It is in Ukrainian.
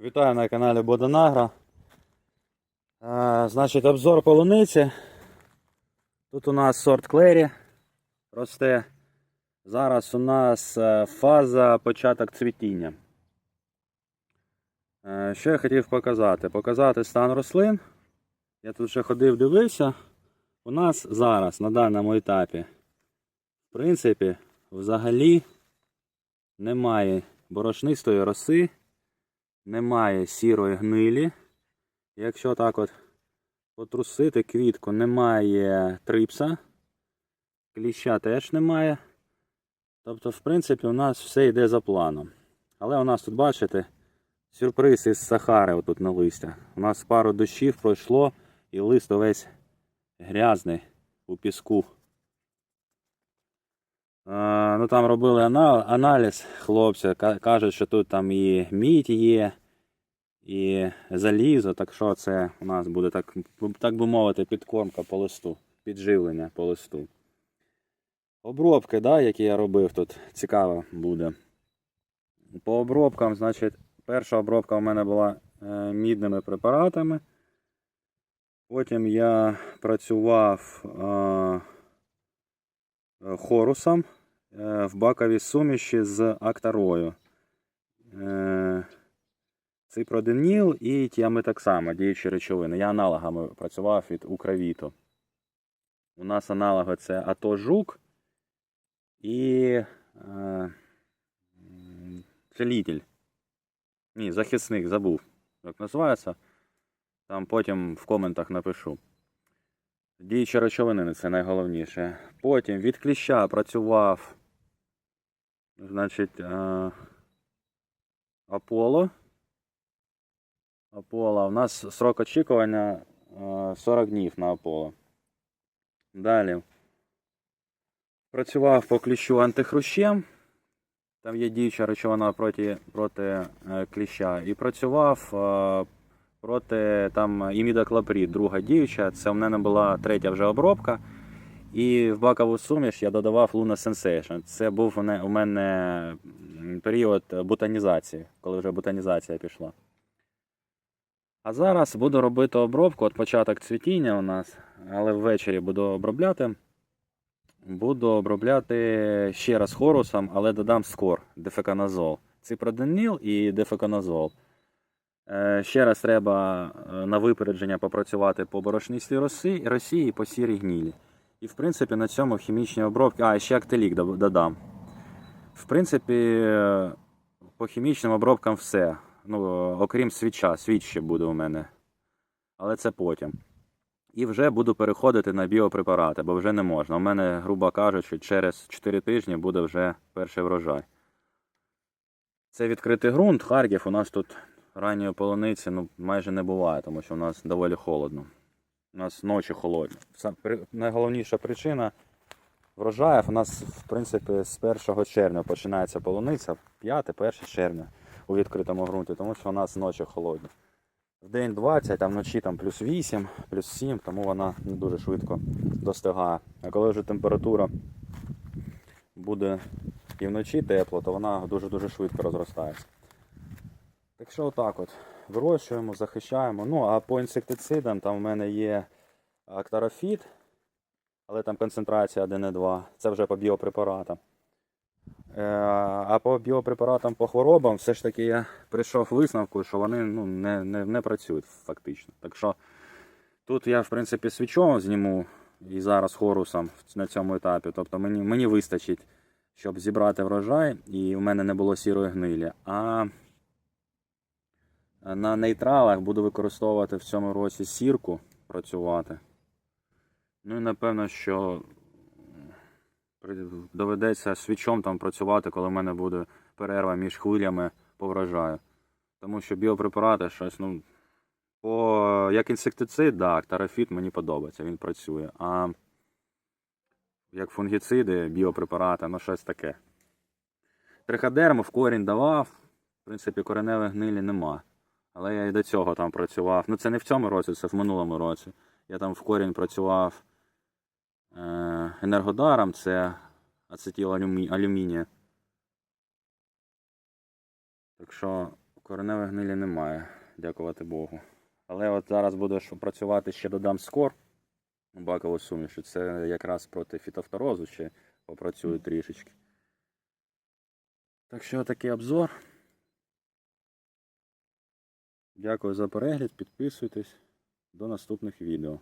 Вітаю на каналі Бодонагро. Е, Значить, обзор полуниці. Тут у нас сорт Клері росте. Зараз у нас е, фаза початок цвітіння. Е, Що я хотів показати? Показати стан рослин. Я тут вже ходив, дивився. У нас зараз на даному етапі, в принципі, взагалі немає борошнистої роси немає сірої гнилі. Якщо так от потрусити квітку, немає трипса, кліща теж немає. Тобто, в принципі, у нас все йде за планом. Але у нас тут, бачите, сюрприз із Сахари отут на листя. У нас пару дощів пройшло і лист увесь грязний у піску. Ну там робили аналіз, хлопці ка- кажуть, що тут там і мідь є, і залізо, так що це у нас буде так, так би мовити, підкормка по листу, підживлення по листу. Обробки, да, які я робив тут, цікаво буде. По обробкам, значить, перша обробка у мене була е, мідними препаратами. Потім я працював е, хорусом е, в баковій суміші з актарою. Е, Ципроденіл і тіами так само, діючі речовини. Я аналогами працював від Укравіту. У нас аналоги це АТО Жук і е, целітель. Ні, захисник, забув, як називається. Там потім в коментах напишу. Діючі речовини це найголовніше. Потім від кліща працював. Значить, е, Аполло. Аполло. У нас срок очікування е, 40 днів на Аполло. Далі. Працював по кліщу антихрущем. Там є діюча речовина проти, проти е, кліща. І працював е, проти там імідаклоприд, друга діюча. Це в мене була третя вже обробка. І в бакову суміш я додавав Luna Sensation. Це був у мене- період бутанізації, коли вже бутанізація пішла. А зараз буду робити обробку, от початок цвітіння у нас, але ввечері буду обробляти. Буду обробляти ще раз хорусом, але додам скор, дефеканазол. Ципроденіл і дефеканазол. Е, Ще раз треба е, на випередження попрацювати по борошнистій росі, росі і по сірій гнілі. І в принципі на цьому хімічні обробки. А, ще актелік додам. В принципі, е, по хімічним обробкам все. Ну, окрім свіча, свіч ще буде у мене. Але це потім. І вже буду переходити на біопрепарати, бо вже не можна. У мене, грубо кажучи, через 4 тижні буде вже перший врожай. Це відкритий ґрунт. Харків у нас тут ранньої полуниці ну, майже не буває, тому що у нас доволі холодно. У нас ночі холодні. Найголовніша причина врожаїв у нас, в принципі, з 1 червня починається полуниця, 5-1 червня у відкритому ґрунті, тому що у нас ночі холодні. В день 20, а вночі там плюс 8, плюс 7, тому вона не дуже швидко достигає. А коли вже температура буде і вночі тепло, то вона дуже-дуже швидко розростається. Так що отак от. Вирощуємо, захищаємо. Ну, а по інсектицидам там в мене є актарофіт, але там концентрація 1,2. Це вже по біопрепаратам. Е, А по біопрепаратам по хворобам все ж таки я прийшов висновку, що вони ну, не, не, не працюють фактично. Так що тут я, в принципі, свічом зніму і зараз хорусом на цьому етапі. Тобто мені, мені вистачить, щоб зібрати врожай, і в мене не було сірої гнилі. А на нейтралах буду використовувати в цьому році сірку працювати. Ну і напевно, що доведеться свічом там працювати, коли в мене буде перерва між хвилями по врожаю. Тому що біопрепарати щось, ну, по як інсектицид, так, тарафіт мені подобається, він працює. А як фунгіциди, біопрепарати, ну щось таке. Триходерму в корінь давав, в принципі, кореневих гнилі нема. Але я і до цього там працював. Ну це не в цьому році, це в минулому році. Я там в корінь працював е, енергодаром, це ацетил алюмінія. Так що Кореневої гнилі немає, дякувати Богу. Але от зараз буду працювати, ще додам скор бакову суміш. Це якраз проти фітофторозу ще попрацюю трішечки. Так що такий обзор. Дякую за перегляд, підписуйтесь. До наступних відео.